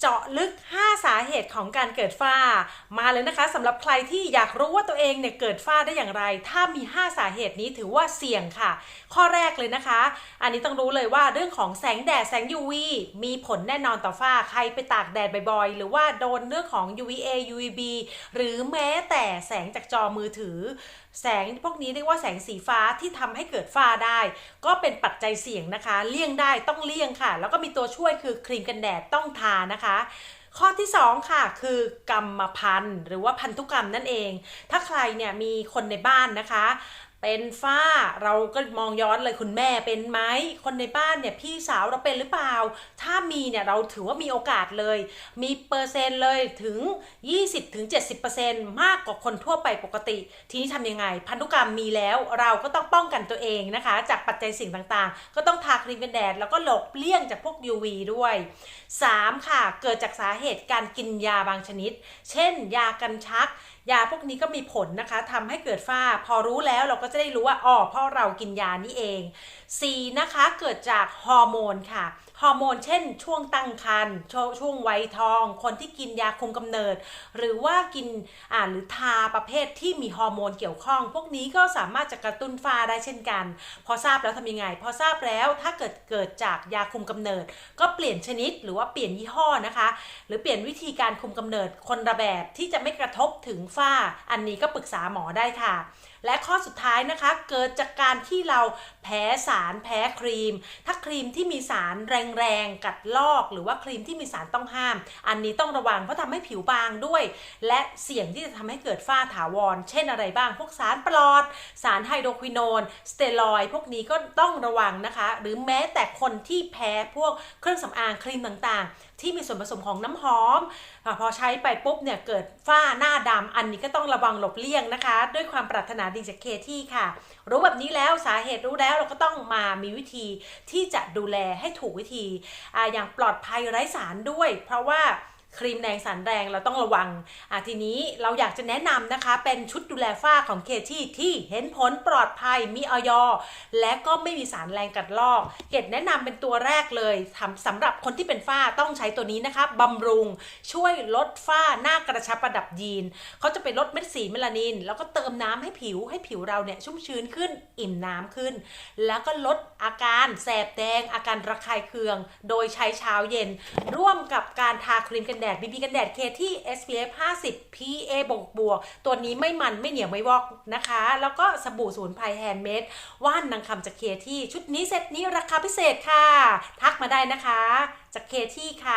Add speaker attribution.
Speaker 1: เจาะลึก 5 สาเหตุของการเกิดฝ้า มาเลยนะคะสำหรับใครที่อยากรู้ว่าตัวเองเนี่ยเกิดฝ้าได้อย่างไร ถ้ามี 5 สาเหตุนี้ถือว่าเสี่ยงค่ะ ข้อแรกเลยนะคะ อันนี้ต้องรู้เลยว่าเรื่องของแสงแดดแสง UV มีผลแน่นอนต่อฝ้าใครไปตากแดดบ่อยๆ หรือว่าโดนเรื่องของ UVA UVB หรือแม้แต่แสงจากจอมือถือแสงพวกนี้เรียกว่าแสงสีฟ้าที่ทำให้เกิดฝ้าได้ ก็เป็นปัจจัยเสี่ยงนะคะ เลี่ยงได้ต้องเลี่ยงค่ะ แล้วก็มีตัวช่วยคือครีมกันแดดต้องทานะคะข้อที่ 2 ค่ะ คือกรรมพันธุ์หรือว่าพันธุกรรมนั่นเอง ถ้าใครเนี่ยมีคนในบ้านนะคะ เป็นฝ้าเราก็มองย้อนเลยคุณแม่เป็นไหมคนในบ้านเนี่ยพี่สาวเราเป็นหรือเปล่า ถ้ามีเนี่ยเราถือว่ามีโอกาสเลย มีเปอร์เซ็นต์เลยถึง 20-70%มากกว่าคนทั่วไปปกติ ทีนี้ทำยังไง พันธุกรรมมีแล้วเราก็ต้องป้องกันตัวเองนะคะ จากปัจจัยสิ่งต่างๆ ก็ต้องทาครีมกันแดด แล้วก็หลบเลี่ยงจากพวก UV ด้วย 3. ค่ะ เกิดจากสาเหตุการกินยาบางชนิด เช่น ยากันชัก ยาพวกนี้ก็มีผลนะคะทำให้เกิดฝ้า พอรู้แล้วเราก็จะได้รู้ว่าอ๋อเพราะเรากินยานี่เอง 4. นะคะเกิดจากฮอร์โมนค่ะฮอร์โมนเช่น ช่วงตั้งครรภ์ช่วงวัยทอง คนที่กินยาคุมกำเนิด หรือว่ากินอ่าหรือทาประเภทที่มีฮอร์โมนเกี่ยวข้อง พวกนี้ก็สามารถจะกระตุ้นฝ้าได้เช่นกัน พอทราบแล้วทำยังไง พอทราบแล้วถ้าเกิดเกิดจากยาคุมกำเนิด ก็เปลี่ยนชนิดหรือว่าเปลี่ยนยี่ห้อนะคะ หรือเปลี่ยนวิธีการคุมกำเนิดคนละแบบที่จะไม่กระทบถึงฝ้า อันนี้ก็ปรึกษาหมอได้ค่ะ และข้อสุดท้ายนะคะ เกิดจากการที่เราแพ้สารแพ้ครีม ถ้าครีมที่มีสารแรงๆกัดลอก หรือว่าครีมที่มีสารต้องห้าม อันนี้ต้องระวังเพราะทำให้ผิวบางด้วย และเสี่ยงที่จะทำให้เกิดฝ้าถาวร เช่นอะไรบ้าง พวกสารปลอด สารไฮโดรควินอนสเตียรอยด์พวกนี้ก็ต้องระวังนะคะ หรือแม้แต่คนที่แพ้พวกเครื่องสำอางครีมต่างๆ ที่มีส่วนผสมของน้ำหอม พอใช้ไปปุ๊บเนี่ยเกิดฝ้าหน้าดำอันนี้ก็ต้องระวังหลบเลี่ยงนะคะ ด้วยความปรารถนาดีจากเคที่ค่ะ รู้แบบนี้แล้วสาเหตุรู้แล้วเราก็ต้องมามีวิธีที่จะดูแลให้ถูกวิธีออย่างปลอดภัยไร้สารด้วย เพราะว่า ครีมแดงสารแดงเราต้องระวังอะทีนี้เราอยากจะแนะนำนะคะ เป็นชุดดูแลฝ้าของเคที่ที่เห็นผลปลอดภัยมีออยและก็ไม่มีสารแรงกัดลอก เกดแนะนำเป็นตัวแรกเลยทำสำหรับคนที่เป็นฝ้าต้องใช้ตัวนี้นะคะบำรุงช่วยลดฝ้าหน้ากระชับประดับยีนเขาจะไปลดเม็ดสีเมลานิน แล้วก็เติมน้ำให้ผิวให้ผิวเราเนี่ยชุ่มชื้นขึ้นอิ่มน้ำขึ้น แล้วก็ลดอาการแสบแดงอาการระคายเคือง โดยใช้เช้าเย็น ร่วมกับการทาครีมกันแดด BB กันแดดเคที่ SPF 50 PA บวกบวกตัวนี้ไม่มันไม่เหนียวไม่วอกนะคะ แล้วก็สบู่สมุนไพรแฮนด์เมดว่านนางคำจากเคที่ชุดนี้เซตนี้ราคาพิเศษค่ะ ทักมาได้นะคะ จากเคที่ค่ะ